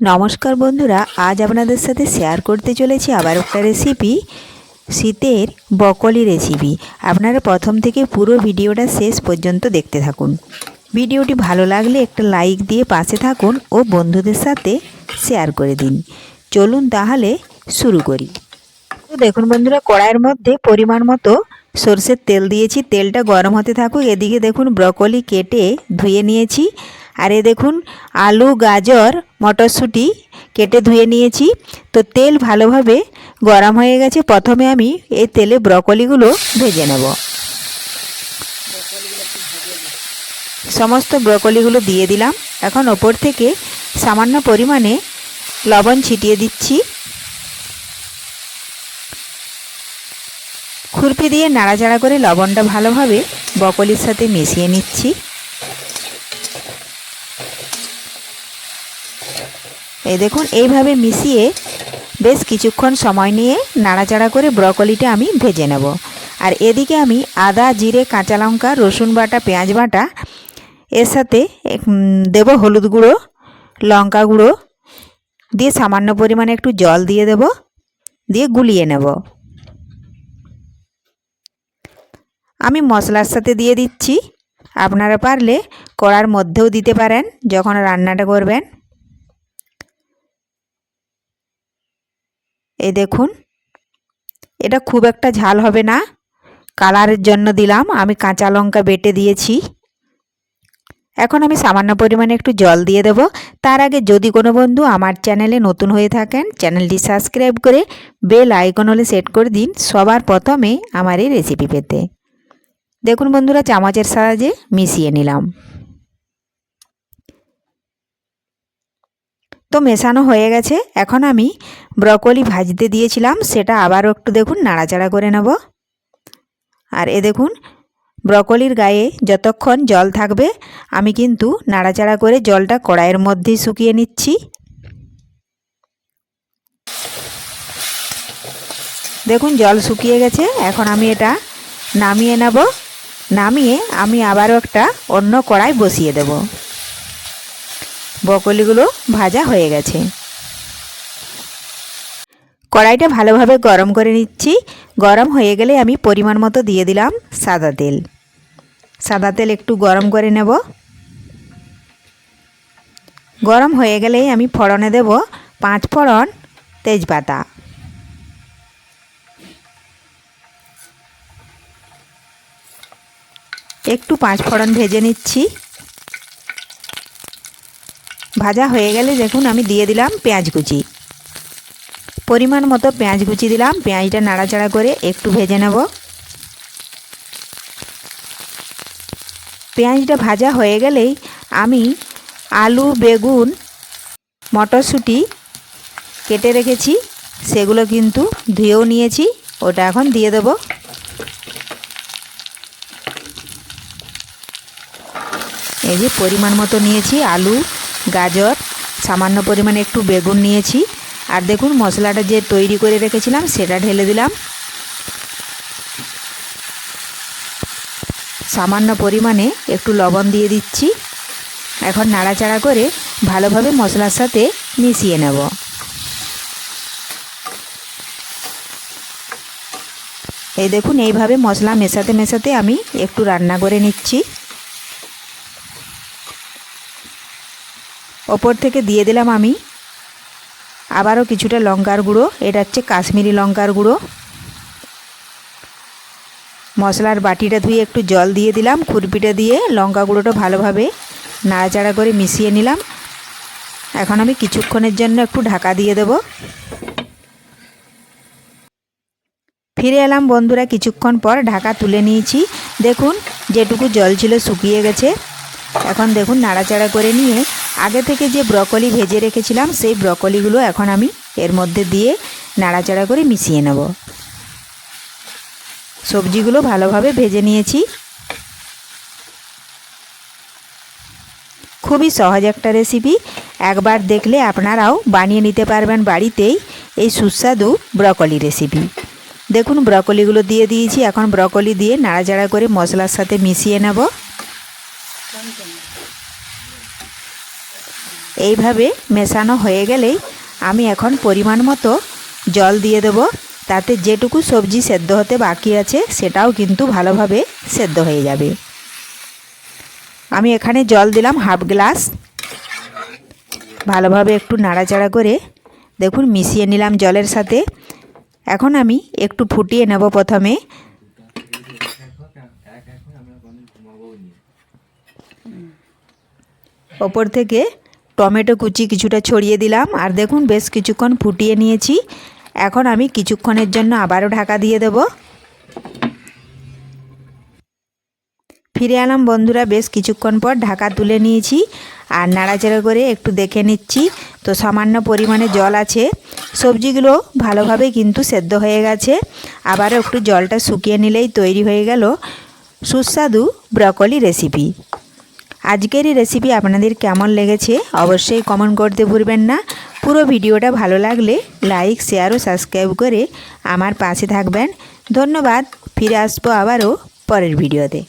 নমস্কার বন্ধুরা, আজ আপনাদের সাথে শেয়ার করতে চলেছি আবার একটা রেসিপি শীতের বকলি রেসিপি আপনারা প্রথম থেকে পুরো ভিডিওটা শেষ পর্যন্ত দেখতে থাকুন। ভিডিওটি ভালো লাগলে একটা লাইক দিয়ে পাশে থাকুন ও বন্ধুদের সাথে শেয়ার করে দিন। চলুন তাহলে শুরু করি। তো দেখুন বন্ধুরা, কড়াইয়ের মধ্যে পরিমাণ মতো সর্ষের তেল দিয়েছি। তেলটা গরম হতে থাকুক। এদিকে দেখুন, ব্রকলি কেটে ধুয়ে নিয়েছি। আর এ দেখুন, আলু, গাজর, মটরশুঁটি কেটে ধুয়ে নিয়েছি। তো তেল ভালোভাবে গরম হয়ে গেছে। প্রথমে আমি এই তেলে ব্রকলিগুলো ভেজে নেব। সমস্ত ব্রকলিগুলো দিয়ে দিলাম। এখন ওপর থেকে সামান্য পরিমাণে লবণ ছিটিয়ে দিচ্ছি। খুরপি দিয়ে নাড়াচাড়া করে লবণটা ভালোভাবে বকলির সাথে মিশিয়ে নিচ্ছি। এই দেখুন, এইভাবে মিশিয়ে বেশ কিছুক্ষণ সময় নিয়ে নাড়াচাড়া করে ব্রকলিটা আমি ভেজে নেব। আর এদিকে আমি আদা, জিরে, কাঁচা লঙ্কা, রসুন বাটা, পেঁয়াজ বাটা, এর সাথে দেব হলুদ গুঁড়ো, লঙ্কা গুঁড়ো, দিয়ে সামান্য পরিমাণে একটু জল দিয়ে দেব, দিয়ে গুলিয়ে নেব। আমি মশলার সাথে দিয়ে দিচ্ছি। আপনারা পারলে কড়ার মধ্যেও দিতে পারেন, যখন রান্নাটা করবেন। এই দেখুন, এটা খুব একটা ঝাল হবে না। কালারের জন্য দিলাম, আমি কাঁচা লঙ্কা বেটে দিয়েছি। এখন আমি সামান্য পরিমাণে একটু জল দিয়ে দেব। তার আগে যদি কোনো বন্ধু আমার চ্যানেলে নতুন হয়ে থাকেন, চ্যানেলটি সাবস্ক্রাইব করে বেল আইকন হলে সেট করে দিন সবার প্রথমে আমার এই রেসিপি পেতে। দেখুন বন্ধুরা, চামচের সাহায্যে মিশিয়ে নিলাম। তো মেশানো হয়ে গেছে। এখন আমি ব্রকলি ভাজতে দিয়েছিলাম, সেটা আবারও একটু দেখুন, নাড়াচাড়া করে নেব। আর এ দেখুন, ব্রকলির গায়ে যতক্ষণ জল থাকবে, আমি কিন্তু নাড়াচাড়া করে জলটা কড়াইয়ের মধ্যেই শুকিয়ে নিচ্ছি। দেখুন, জল শুকিয়ে গেছে, এখন আমি এটা নামিয়ে নেব। নামিয়ে আমি আবারও একটা অন্য কড়াই বসিয়ে দেব। বকলিগুলো ভাজা হয়ে গেছে। কড়াইটা ভালোভাবে গরম করে নিচ্ছি। গরম হয়ে গেলে আমি পরিমাণ মতো দিয়ে দিলাম সাদা তেল। সাদা তেল একটু গরম করে নেব। গরম হয়ে গেলেই আমি ফড়নে দেব পাঁচ ফড়ন তেজপাতা। একটু পাঁচ ফড়ন ভেজে নিচ্ছি। ভাজা হয়ে গেলে দেখুন আমি দিয়ে দিলাম পেঁয়াজ কুচি। পরিমাণ মতো পেঁয়াজ কুচি দিলাম, পেঁয়াজটা নাড়াচাড়া করে একটু ভেজে নেব। পেঁয়াজটা ভাজা হয়ে গেলেই আমি আলু, বেগুন, মটরশুঁটি কেটে রেখেছি, সেগুলো কিন্তু ধুয়েও নিয়েছি, ওটা এখন দিয়ে দেব। এই যে পরিমাণ মতো নিয়েছি আলু গাজর, সামান্য পরিমাণে একটু বেগুন নিয়েছি। আর দেখুন, মশলাটা যে তৈরি করে রেখেছিলাম, সেটা ঢেলে দিলাম। সামান্য পরিমাণে একটু লবণ দিয়ে দিচ্ছি। এখন নাড়াচাড়া করে ভালোভাবে মশলার সাথে মিশিয়ে নেব। এই দেখুন, এইভাবে মশলা মেশাতে মেশাতে আমি একটু রান্না করে নিচ্ছি। ওপর থেকে দিয়ে দিলাম আমি। আবারও কিছুটা লঙ্কার গুঁড়ো, এটা হচ্ছে কাশ্মীরি লঙ্কার গুঁড়ো। মশলার বাটিটা ধুয়ে একটু জল দিয়ে দিলাম, খুরপিটা দিয়ে লঙ্কা গুঁড়োটা ভালোভাবে নাড়াচাড়া করে মিশিয়ে নিলাম। এখন আমি কিছুক্ষণের জন্য একটু ঢাকা দিয়ে দেব। ফিরে এলাম বন্ধুরা, কিছুক্ষণ পর ঢাকা তুলে নিয়েছি। দেখুন, যেটুকু জল ছিল শুকিয়ে গেছে। এখন দেখুন নাড়াচাড়া করে নিয়ে আগে থেকে যে ব্রকলি ভেজে রেখেছিলাম, সেই ব্রকলিগুলো এখন আমি এর মধ্যে দিয়ে নাড়াচাড়া করে মিশিয়ে নেব। সবজিগুলো ভালোভাবে ভেজে নিয়েছি। খুবই সহজ একটা রেসিপি। একবার দেখলে আপনারাও বানিয়ে নিতে পারবেন বাড়িতেই এই সুস্বাদু ব্রকলি রেসিপি। দেখুন ব্রকলিগুলো দিয়ে দিয়েছি, এখন ব্রকলি দিয়ে নাড়াচাড়া করে মশলার সাথে মিশিয়ে নেব। এইভাবে মেশানো হয়ে গেলেই আমি এখন পরিমাণ মতো জল দিয়ে দেব। তাতে যেটুকু সবজি সেদ্ধ হতে বাকি আছে, সেটাও কিন্তু ভালোভাবে সেদ্ধ হয়ে যাবে। আমি এখানে জল দিলাম হাফ গ্লাস। ভালোভাবে একটু নাড়াচাড়া করে দেখুন মিশিয়ে নিলাম জলের সাথে। এখন আমি একটু ফুটিয়ে নেব প্রথমে। ওপর থেকে টমেটো কুচি কিছুটা ছড়িয়ে দিলাম। আর দেখুন, বেশ কিছুক্ষণ ফুটিয়ে নিয়েছি। এখন আমি কিছুক্ষণের জন্য আবারও ঢাকা দিয়ে দেব। ফিরে এলাম বন্ধুরা, বেশ কিছুক্ষণ পর ঢাকা তুলে নিয়েছি। আর নাড়াচাড়া করে একটু দেখে নিচ্ছি। তো সামান্য পরিমাণে জল আছে। সবজিগুলো ভালোভাবে কিন্তু সেদ্ধ হয়ে গেছে। আবারও একটু জলটা শুকিয়ে নিলেই তৈরি হয়ে গেল সুস্বাদু ব্রকলি রেসিপি। আজকের এই রেসিপি আপনাদের কেমন লেগেছে অবশ্যই কমেন্ট করতে ভুলবেন না। পুরো ভিডিওটা ভালো লাগলে লাইক শেয়ার ও সাবস্ক্রাইব করে আমার পাশে থাকবেন। ধন্যবাদ, ফিরে আসব আবারও পরের ভিডিওতে।